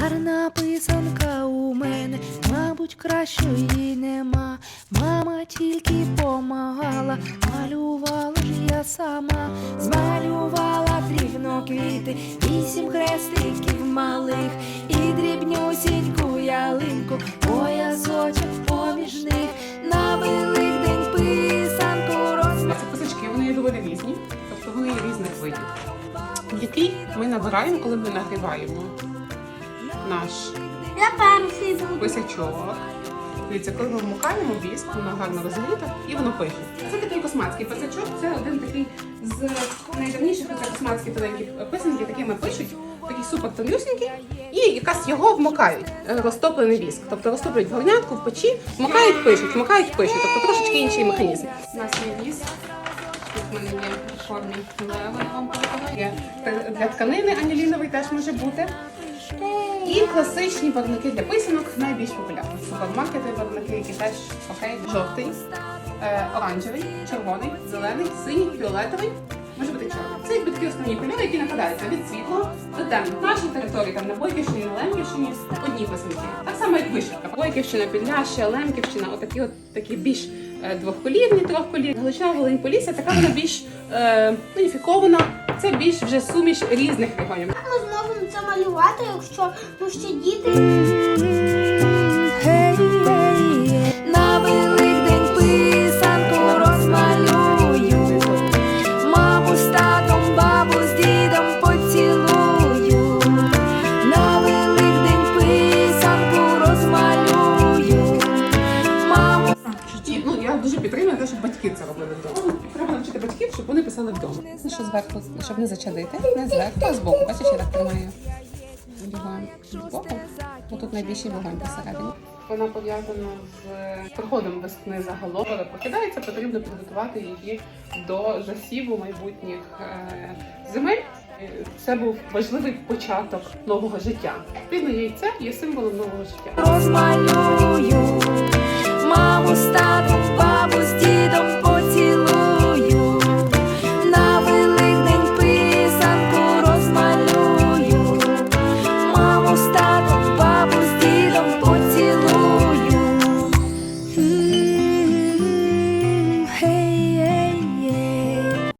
Гарна писанка у мене, мабуть, кращої нема. Мама тільки помагала, малювала ж я сама, змалювала дрібно квіти, вісім хрестиків малих і дрібнюсіньку ялинку, поясочок поміж них на великдень писанку роз. Ці писачки вони є доволі різні, тобто вони різних видів, який ми набираємо, коли ми нагріваємо наш Я перший буду. писачок. Дивіться, коли ми вмикаємо віск, воно гарно розгріте і воно пише. Це такий косматський писачок, це один такий з найдавніших це косматські тоненькі писанки, такими пишуть, такий супер тонюсенький, і якась його вмикають, е, розтоплений віск. Тобто розтоплюють горнятку, в печі, вмикають, пишуть, вмикають, пишуть. Тобто трошечки інший механізм. У нас є віск. Тут в мене є формі лева, я вам покажу. Для тканини аніліновий теж може бути. І класичні барвники для писанок найбільш популярні. Супермаркети, барвники, які теж окей. Жовтий, е, оранжевий, червоний, зелений, синій, фіолетовий. Може бути чорний. Це якби такі основні кольори, які нападаються від світлого до темного. В нашій території там на Бойківщині, на Лемківщині одні писанки. Так само як вишивка. Бойківщина, Підляща, Лемківщина, отакі от такі більш е, двохколірні, трьохколірні. Галичина, Волинь, Полісся, така вона більш е, уніфікована. Це більш вже суміш різних регіонів. Ми зможемо це малювати, якщо ну, ще діти. Щоб вдома. Ну, що зверху, щоб не зачадити, не зверху, а збоку. Бачиш, я так тримаю. Збоку, бо тут найбільший вогонь посередині. Вона пов'язана з приходом весни загалом. Коли прокидається, потрібно підготувати її до засіву майбутніх е, земель. Це був важливий початок нового життя. Спільне яйце є символом нового життя. розмалюю,